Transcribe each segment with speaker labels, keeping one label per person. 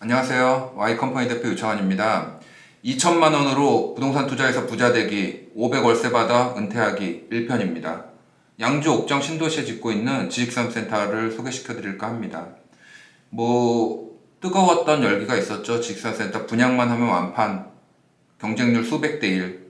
Speaker 1: 안녕하세요. Y컴퍼니 대표 유창환입니다. 2천만 원으로 부동산 투자해서 부자 되기, 500 월세 받아 은퇴하기 1편입니다. 양주 옥정 신도시에 짓고 있는 지식산센터를 소개시켜 드릴까 합니다. 뭐 뜨거웠던 열기가 있었죠. 지식산센터 분양만 하면 완판, 경쟁률 수백 대 1.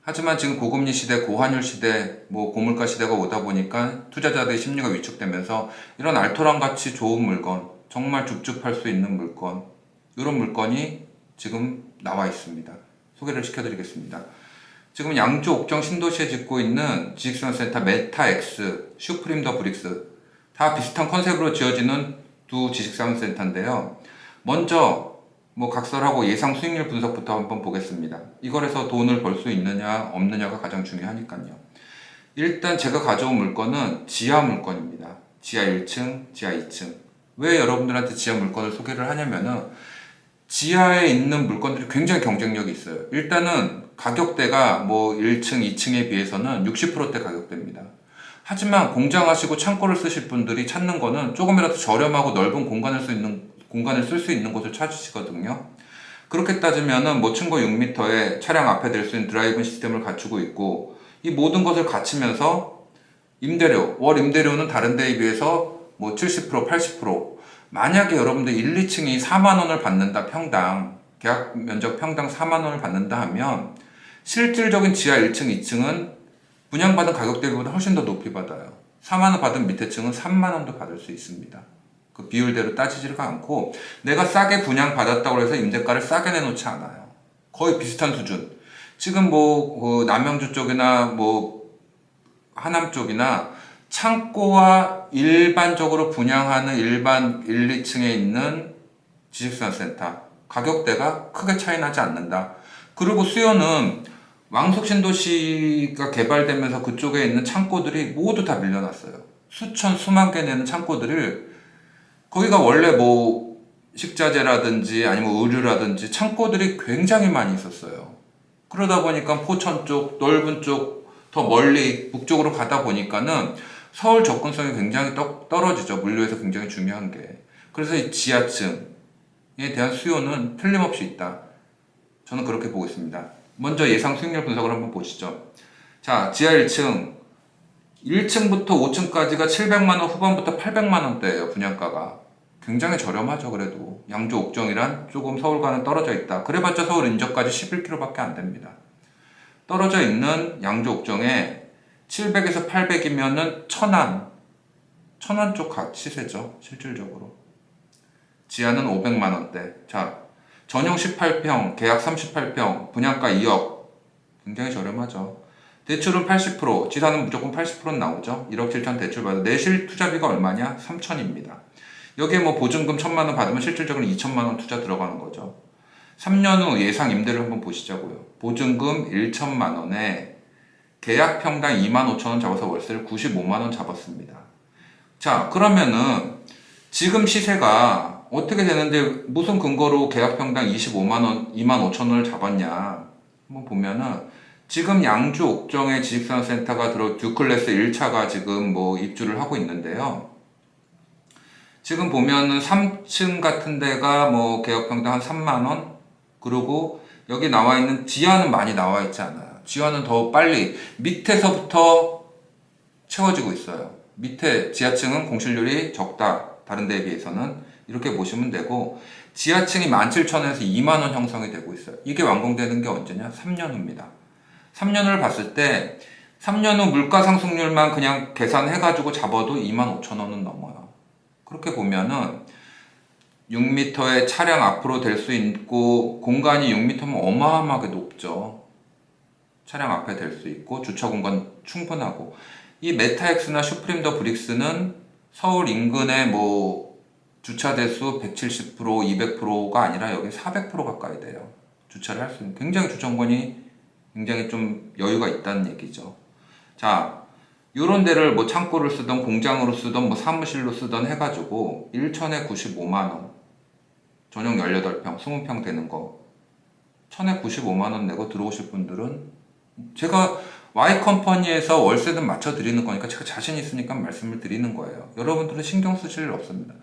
Speaker 1: 하지만 지금 고금리 시대, 고환율 시대, 뭐 고물가 시대가 오다 보니까 투자자들의 심리가 위축되면서 이런 알토란 같이 좋은 물건, 정말 줍줍할 수 있는 물건, 이런 물건이 지금 나와 있습니다. 소개를 시켜드리겠습니다. 지금 양주 옥정 신도시에 짓고 있는 지식산 센터 메타엑스, 슈프림 더 브릭스 다 비슷한 컨셉으로 지어지는 두 지식산 센터인데요. 먼저 뭐 각설하고 예상 수익률 분석부터 한번 보겠습니다. 이걸에서 돈을 벌 수 있느냐 없느냐가 가장 중요하니까요. 일단 제가 가져온 물건은 지하 물건입니다. 지하 1층, 지하 2층. 왜 여러분들한테 지하 물건을 소개를 하냐면은 지하에 있는 물건들이 굉장히 경쟁력이 있어요. 일단은 가격대가 뭐 1층, 2층에 비해서는 60%대 가격대입니다. 하지만 공장하시고 창고를 쓰실 분들이 찾는 거는 조금이라도 저렴하고 넓은 공간을 수 있는 공간을 쓸 수 있는 곳을 찾으시거든요. 그렇게 따지면은 뭐 층고 6m에 차량 앞에 댈 수 있는 드라이브 시스템을 갖추고 있고 이 모든 것을 갖추면서 임대료, 월 임대료는 다른 데에 비해서 뭐 70%, 80% 만약에 여러분들 1, 2층이 4만 원을 받는다 평당 계약 면적 평당 4만 원을 받는다 하면 실질적인 지하 1층, 2층은 분양받은 가격 대비보다 훨씬 더 높이 받아요. 4만 원 받은 밑에 층은 3만 원도 받을 수 있습니다. 그 비율대로 따지지가 않고 내가 싸게 분양 받았다고 해서 임대가를 싸게 내놓지 않아요. 거의 비슷한 수준. 지금 뭐그 남양주 쪽이나 뭐 하남 쪽이나 창고와 일반적으로 분양하는 일반 1, 2층에 있는 지식산 센터 가격대가 크게 차이 나지 않는다. 그리고 수요는 왕속 신도시가 개발되면서 그쪽에 있는 창고들이 모두 다 밀려났어요. 수천 수만 개 되는 창고들을 거기가 원래 뭐 식자재라든지 아니면 의류라든지 창고들이 굉장히 많이 있었어요. 그러다 보니까 포천 쪽 넓은 쪽 더 멀리 북쪽으로 가다 보니까는 서울 접근성이 굉장히 떠, 떨어지죠. 물류에서 굉장히 중요한 게. 그래서 이 지하층에 대한 수요는 틀림없이 있다. 저는 그렇게 보고 있습니다. 먼저 예상 수익률 분석을 한번 보시죠. 자, 지하 1층. 1층부터 5층까지가 700만원 후반부터 800만원대예요, 분양가가. 굉장히 저렴하죠, 그래도. 양주 옥정이란 조금 서울과는 떨어져 있다. 그래봤자 서울 인접까지 11km밖에 안 됩니다. 떨어져 있는 양주 옥정에 700에서 800이면은 천안, 천안 쪽각 시세죠, 실질적으로. 지하는 500만 원대. 자, 전용 18평, 계약 38평, 분양가 2억. 굉장히 저렴하죠. 대출은 80%, 지사는 무조건 80%는 나오죠. 1억 7천 대출 받아. 내실 투자비가 얼마냐? 3천입니다. 여기에 뭐 보증금 1천만 원 받으면 실질적으로 2천만 원 투자 들어가는 거죠. 3년 후 예상 임대를 한번 보시자고요. 보증금 1천만 원에 계약 평당 2만 5천 원 잡아서 월세를 95만 원 잡았습니다. 자, 그러면은 지금 시세가 어떻게 되는데 무슨 근거로 계약 평당 25만 원, 2만 5천 원을 잡았냐? 한번 보면은 지금 양주 옥정에 지식산센터가 들어 듀클래스 1차가 지금 뭐 입주를 하고 있는데요. 지금 보면은 3층 같은 데가 뭐 계약 평당 한 3만 원, 그리고 여기 나와 있는 지하는 많이 나와 있지 않아요. 지하는 더 빨리 밑에서부터 채워지고 있어요. 밑에 지하층은 공실률이 적다. 다른 데에 비해서는 이렇게 보시면 되고 지하층이 17,000원에서 2만 원 형성이 되고 있어요. 이게 완공되는 게 언제냐? 3년 후입니다. 3년 후를 봤을 때 3년 후 물가 상승률만 그냥 계산해 가지고 잡아도 2만 5천 원은 넘어요. 그렇게 보면은 6m의 차량 앞으로 될 수 있고 공간이 6m면 어마어마하게 높죠. 차량 앞에 될수 있고 주차 공간 충분하고 이 메타엑스나 슈프림 더 브릭스는 서울 인근의 뭐 주차 대수 170% 200%가 아니라 여기 400% 가까이 돼요. 주차를 할 수 있는 굉장히 주차 공간이 굉장히 좀 여유가 있다는 얘기죠. 자, 요런 데를 뭐 창고를 쓰던 공장으로 쓰던 뭐 사무실로 쓰던 해가지고 1천에 95만원. 전용 18평, 20평 되는 거. 천에 95만원 내고 들어오실 분들은 제가 Y 컴퍼니에서 월세든 맞춰 드리는 거니까 제가 자신 있으니까 말씀을 드리는 거예요. 여러분들은 신경 쓰실 일 없습니다.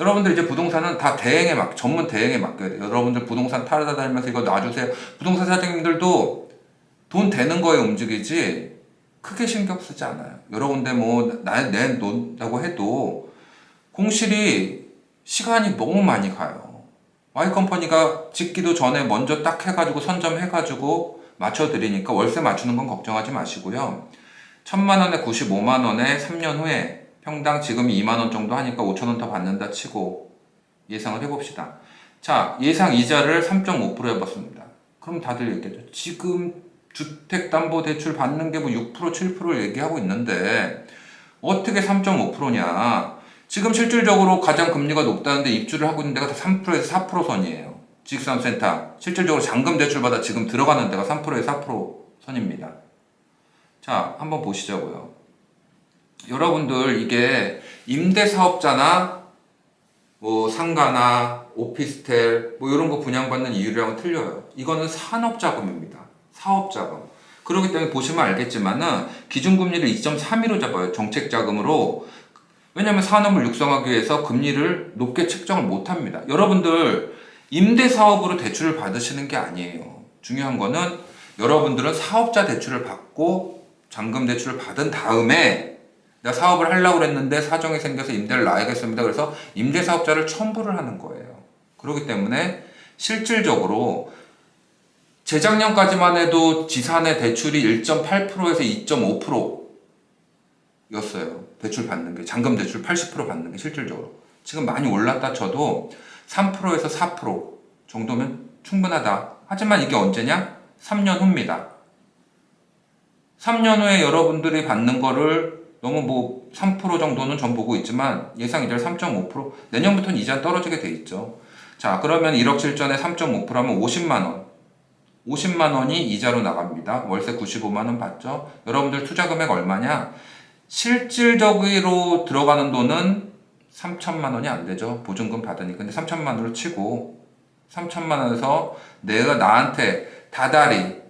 Speaker 1: 여러분들 이제 부동산은 다 대행에 막 전문 대행에 맡겨야 돼요. 여러분들 부동산 타다다니면서 이거 놔주세요. 부동산 사장님들도 돈 되는 거에 움직이지 크게 신경 쓰지 않아요. 여러 군데 뭐나 내놓는다고 해도 공실이 시간이 너무 많이 가요. Y 컴퍼니가 짓기도 전에 먼저 딱 해가지고 선점해가지고 맞춰드리니까 월세 맞추는 건 걱정하지 마시고요. 천만 원에 95만 원에 3년 후에 평당 지금 2만 원 정도 하니까 5천 원 더 받는다 치고 예상을 해봅시다. 자, 예상 이자를 3.5% 해봤습니다. 그럼 다들 얘기하죠. 지금 주택담보대출 받는 게 뭐 6% 7%를 얘기하고 있는데 어떻게 3.5%냐? 지금 실질적으로 가장 금리가 높다는데 입주를 하고 있는 데가 다 3%에서 4% 선이에요. 지식산센터 실질적으로 잔금 대출 받아 지금 들어가는 데가 3%에서 4% 선입니다. 자, 한번 보시자고요. 여러분들 이게 임대 사업자나 뭐 상가나 오피스텔 뭐 이런 거 분양받는 이유랑은 틀려요. 이거는 산업 자금입니다. 사업 자금. 그렇기 때문에 보시면 알겠지만은 기준금리를 2.31로 잡아요. 정책 자금으로. 왜냐하면 산업을 육성하기 위해서 금리를 높게 책정을 못 합니다. 여러분들 임대 사업으로 대출을 받으시는 게 아니에요. 중요한 거는 여러분들은 사업자 대출을 받고 잔금 대출을 받은 다음에 내가 사업을 하려고 그랬는데 사정이 생겨서 임대를 놔야겠습니다. 그래서 임대 사업자를 첨부를 하는 거예요. 그렇기 때문에 실질적으로 재작년까지만 해도 지산의 대출이 1.8%에서 2.5% 였어요. 대출 받는 게 잔금 대출 80% 받는 게 실질적으로 지금 많이 올랐다 쳐도 3%에서 4% 정도면 충분하다. 하지만 이게 언제냐? 3년 후입니다. 3년 후에 여러분들이 받는 거를 너무 뭐 3% 정도는 전 보고 있지만 예상 이자를 3.5% 내년부터는 이자 떨어지게 돼 있죠. 자, 그러면 1억 실전에 3.5% 하면 50만 원. 50만 원이 이자로 나갑니다. 월세 95만 원 받죠. 여러분들 투자 금액 얼마냐? 실질적으로 들어가는 돈은 3천만 원이 안 되죠. 보증금 받으니까. 근데 3천만 원으로 치고 3천만 원에서 내가 나한테 다달이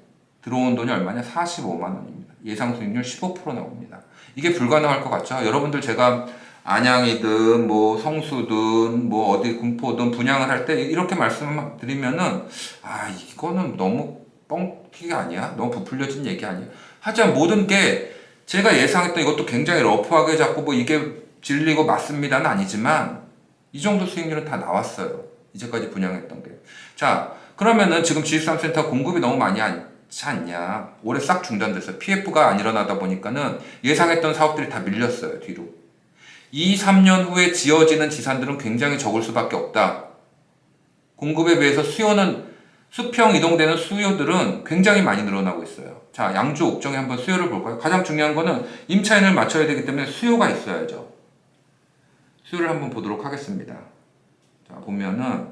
Speaker 1: 들어온 돈이 얼마냐? 45만 원입니다. 예상 수익률 15% 나옵니다. 이게 불가능할 것 같죠? 여러분들 제가 안양이든 뭐 성수든 뭐 어디 군포든 분양을 할 때 이렇게 말씀드리면은 아 이거는 너무 뻥튀기 아니야? 너무 부풀려진 얘기 아니야? 하지만 모든 게 제가 예상했던 이것도 굉장히 러프하게 잡고 뭐 이게 진리고 맞습니다는 아니지만 이 정도 수익률은 다 나왔어요. 이제까지 분양했던 게. 자 그러면은 지금 지식산센터 공급이 너무 많이 않지 않냐? 올해 싹 중단됐어요. PF가 안 일어나다 보니까는 예상했던 사업들이 다 밀렸어요 뒤로. 2, 3년 후에 지어지는 지산들은 굉장히 적을 수밖에 없다. 공급에 비해서 수요는 수평 이동되는 수요들은 굉장히 많이 늘어나고 있어요. 자, 양주 옥정에 한번 수요를 볼까요? 가장 중요한 거는 임차인을 맞춰야 되기 때문에 수요가 있어야죠. 수요를 한번 보도록 하겠습니다. 자, 보면은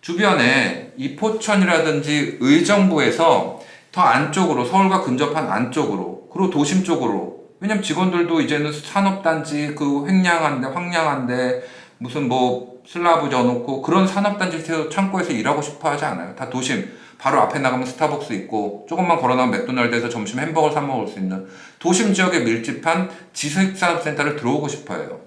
Speaker 1: 주변에 이 포천이라든지 의정부에서 더 안쪽으로 서울과 근접한 안쪽으로 그리고 도심 쪽으로 왜냐면 직원들도 이제는 산업단지 그 횡량한데 황량한데 무슨 뭐 슬라브 져놓고 그런 산업단지 창고에서 일하고 싶어 하지 않아요. 다 도심 바로 앞에 나가면 스타벅스 있고 조금만 걸어나면 맥도날드에서 점심 햄버거 사 먹을 수 있는 도심 지역에 밀집한 지식산업센터를 들어오고 싶어요.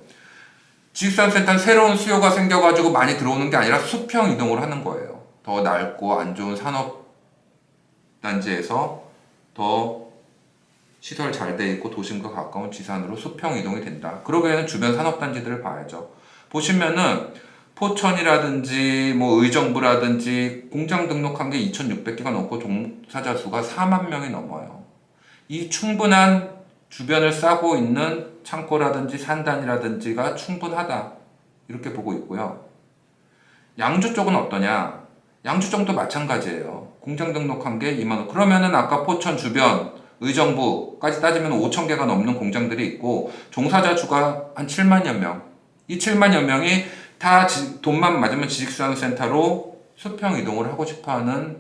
Speaker 1: 지식산업센터는 새로운 수요가 생겨가지고 많이 들어오는 게 아니라 수평 이동을 하는 거예요. 더 낡고 안 좋은 산업 단지에서 더 시설 잘 돼 있고 도심과 가까운 지산으로 수평 이동이 된다. 그러기에는 주변 산업 단지들을 봐야죠. 보시면은 포천이라든지 뭐 의정부라든지 공장 등록한 게 2,600개가 넘고 종사자 수가 4만 명이 넘어요. 이 충분한 주변을 싸고 있는 창고라든지 산단이라든지가 충분하다. 이렇게 보고 있고요. 양주 쪽은 어떠냐? 양주 쪽도 마찬가지예요. 공장 등록한 게 2만 원. 그러면은 아까 포천 주변 의정부까지 따지면 5천 개가 넘는 공장들이 있고 종사자 수가 한 7만여 명. 이 7만여 명이 다 지, 돈만 맞으면 지식산업센터로 수평 이동을 하고 싶어 하는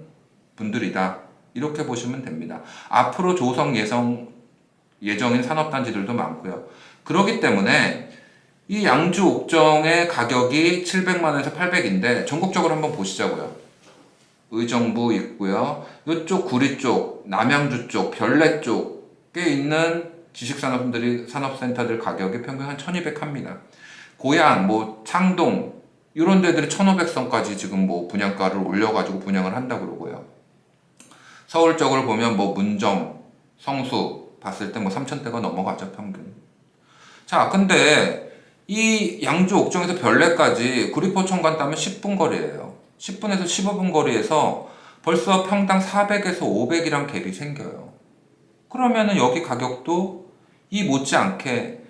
Speaker 1: 분들이다. 이렇게 보시면 됩니다. 앞으로 조성 예정 예정인 산업단지들도 많고요. 그렇기 때문에 이 양주 옥정의 가격이 700만원에서 800인데 전국적으로 한번 보시자고요. 의정부 있고요. 이쪽 구리 쪽, 남양주 쪽, 별내 쪽 있는 지식산업들이 산업센터들 가격이 평균 한 1,200 합니다. 고양, 뭐 창동 이런 데들이 1,500선까지 지금 뭐 분양가를 올려가지고 분양을 한다 그러고요. 서울 쪽을 보면 뭐 문정, 성수 봤을 때 뭐 3,000대가 넘어가죠 평균. 자, 근데 이 양주 옥정에서 별내까지 구리포천간 따면 10분 거리예요. 10분에서 15분 거리에서 벌써 평당 400에서 500이란 갭이 생겨요. 그러면은 여기 가격도 이 못지않게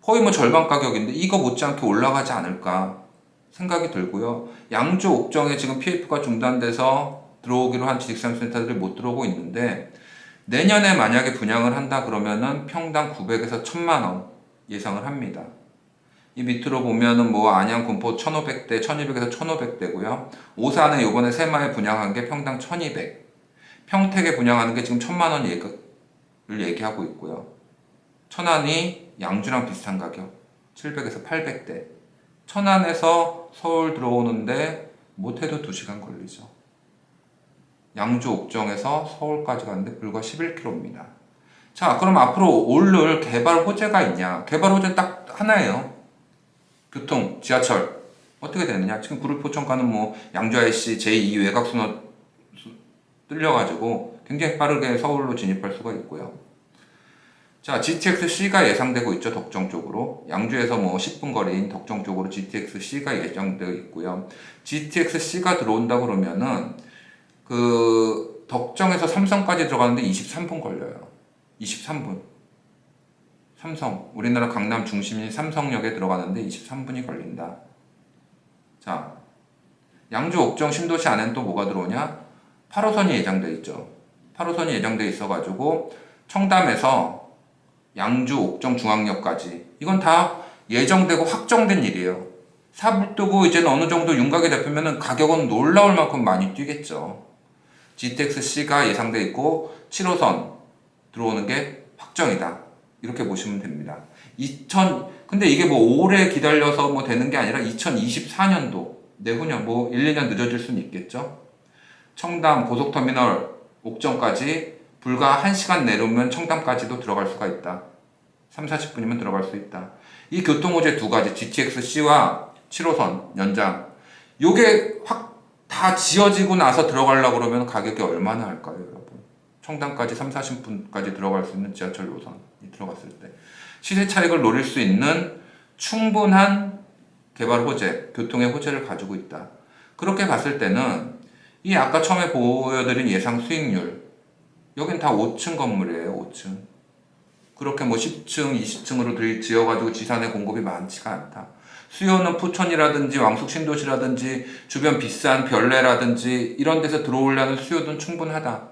Speaker 1: 거의 뭐 절반 가격인데 이거 못지않게 올라가지 않을까 생각이 들고요. 양주 옥정에 지금 PF가 중단돼서 들어오기로 한 지식산업센터들이 못 들어오고 있는데 내년에 만약에 분양을 한다 그러면은 평당 900에서 1000만 원 예상을 합니다. 이 밑으로 보면은 뭐 안양 군포 1500대, 1200에서 1500대고요. 오산에 요번에 세마에 분양한 게 평당 1200. 평택에 분양하는 게 지금 1000만 원 예를 얘기하고 있고요. 천안이 양주랑 비슷한 가격 700에서 800대. 천안에서 서울 들어오는데 못해도 2시간 걸리죠. 양주 옥정에서 서울까지 가는데 불과 11km입니다. 자, 그럼 앞으로 오를 개발 호재가 있냐? 개발 호재 딱 하나예요. 교통, 지하철. 어떻게 되느냐? 지금 구리포천 가는 뭐 양주 IC 제2 외곽순환 뚫려가지고 굉장히 빠르게 서울로 진입할 수가 있고요. 자, GTX-C가 예상되고 있죠, 덕정 쪽으로. 양주에서 뭐 10분 거리인 덕정 쪽으로 GTX-C가 예정되어 있고요. GTX-C가 들어온다 그러면은 그 덕정에서 삼성까지 들어가는데 23분 걸려요. 23분. 삼성, 우리나라 강남 중심인 삼성역에 들어가는데 23분이 걸린다. 자, 양주 옥정 신도시 안에는 또 뭐가 들어오냐? 8호선이 예정돼 있죠. 8호선이 예정돼 있어 가지고 청담에서 양주 옥정 중앙역까지 이건 다 예정되고 확정된 일이에요. 사불 뜨고 이제는 어느 정도 윤곽이 잡히면은 가격은 놀라울 만큼 많이 뛰겠죠. GTX-C가 예상돼 있고 7호선 들어오는 게 확정이다. 이렇게 보시면 됩니다. 2000 근데 이게 뭐 오래 기다려서 뭐 되는 게 아니라 2024년도 내후년 뭐 1, 2년 늦어질 수는 있겠죠. 청담 고속터미널 옥정까지 불과 1시간 내려오면 청담까지도 들어갈 수가 있다. 3, 40분이면 들어갈 수 있다. 이 교통호재 두 가지 GTX-C와 7호선 연장 요게 확 다 지어지고 나서 들어가려고 그러면 가격이 얼마나 할까요, 여러분? 청담까지 3, 40분까지 들어갈 수 있는 지하철 노선이 들어갔을 때 시세 차익을 노릴 수 있는 충분한 개발 호재, 교통의 호재를 가지고 있다. 그렇게 봤을 때는 이 아까 처음에 보여드린 예상 수익률 여긴 다 5층 건물이에요, 5층. 그렇게 뭐 10층, 20층으로 지어가지고 지산의 공급이 많지가 않다. 수요는 푸천이라든지 왕숙 신도시라든지 주변 비싼 별내라든지 이런 데서 들어오려는 수요는 충분하다.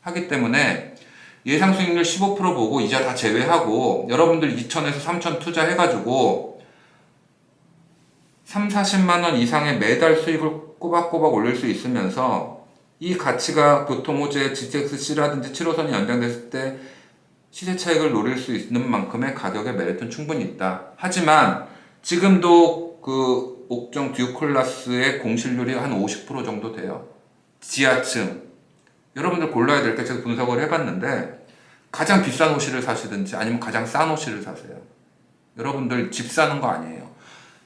Speaker 1: 하기 때문에 예상 수익률 15% 보고 이자 다 제외하고 여러분들 2천에서 3천 투자해가지고 3, 40만 원 이상의 매달 수익을 꼬박꼬박 올릴 수 있으면서 이 가치가 교통호재 GTX-C라든지 7호선이 연장됐을 때 시세 차익을 노릴 수 있는 만큼의 가격의 메리트는 충분히 있다. 하지만 지금도 그 옥정 듀클라스의 공실률이 한 50% 정도 돼요. 지하층. 여러분들 골라야 될 게 제가 분석을 해봤는데 가장 비싼 호실을 사시든지 아니면 가장 싼 호실을 사세요. 여러분들 집 사는 거 아니에요.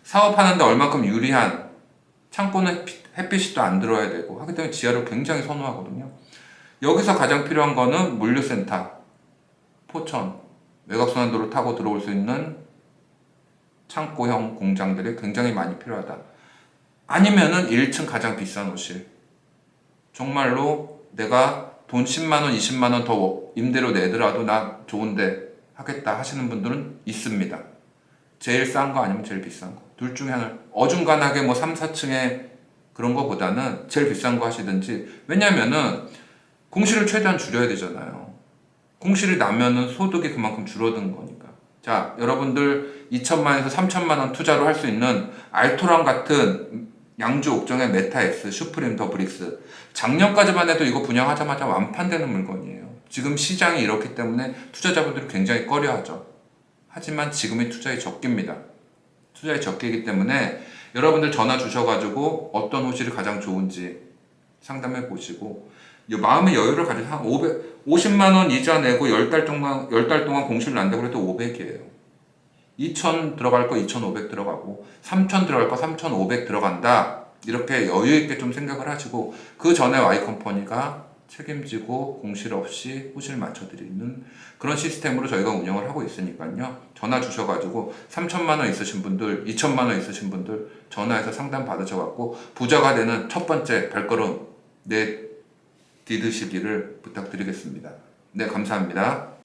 Speaker 1: 사업하는데 얼만큼 유리한 창고는 햇빛이 또 안 들어야 되고 하기 때문에 지하를 굉장히 선호하거든요. 여기서 가장 필요한 거는 물류센터, 포천, 외곽순환도로 타고 들어올 수 있는 창고형 공장들이 굉장히 많이 필요하다. 아니면은 1층 가장 비싼 호실. 정말로 내가 돈 10만원, 20만원 더 임대료 내더라도 나 좋은데 하겠다 하시는 분들은 있습니다. 제일 싼 거 아니면 제일 비싼 거. 둘 중에 하나. 어중간하게 뭐 3, 4층에 그런 거보다는 제일 비싼 거 하시든지. 왜냐면은 공실을 최대한 줄여야 되잖아요. 공실이 나면은 소득이 그만큼 줄어든 거니까. 자, 여러분들 2천만에서 3천만 원 투자로 할 수 있는 알토란 같은 양주 옥정의 메타엑스, 슈프림 더브릭스. 작년까지만 해도 이거 분양하자마자 완판되는 물건이에요. 지금 시장이 이렇기 때문에 투자자분들이 굉장히 꺼려하죠. 하지만 지금이 투자의 적기입니다. 투자의 적기이기 때문에 여러분들 전화 주셔가지고 어떤 호실이 가장 좋은지 상담해 보시고 이 마음의 여유를 가지고 한 500, 50만 원 이자 내고 10달 동안 10달 동안 공시를 난다고 그래도 500이에요. 2천 들어갈 거 2,500 들어가고 3천 들어갈 거 3,500 들어간다. 이렇게 여유 있게 좀 생각을 하시고 그 전에 Y 컴퍼니가 책임지고 공실 없이 호실 맞춰드리는 그런 시스템으로 저희가 운영을 하고 있으니까요. 전화 주셔가지고 3천만 원 있으신 분들, 2천만 원 있으신 분들 전화해서 상담 받으셔갖고 부자가 되는 첫 번째 발걸음 내 디드시기를 부탁드리겠습니다. 네, 감사합니다.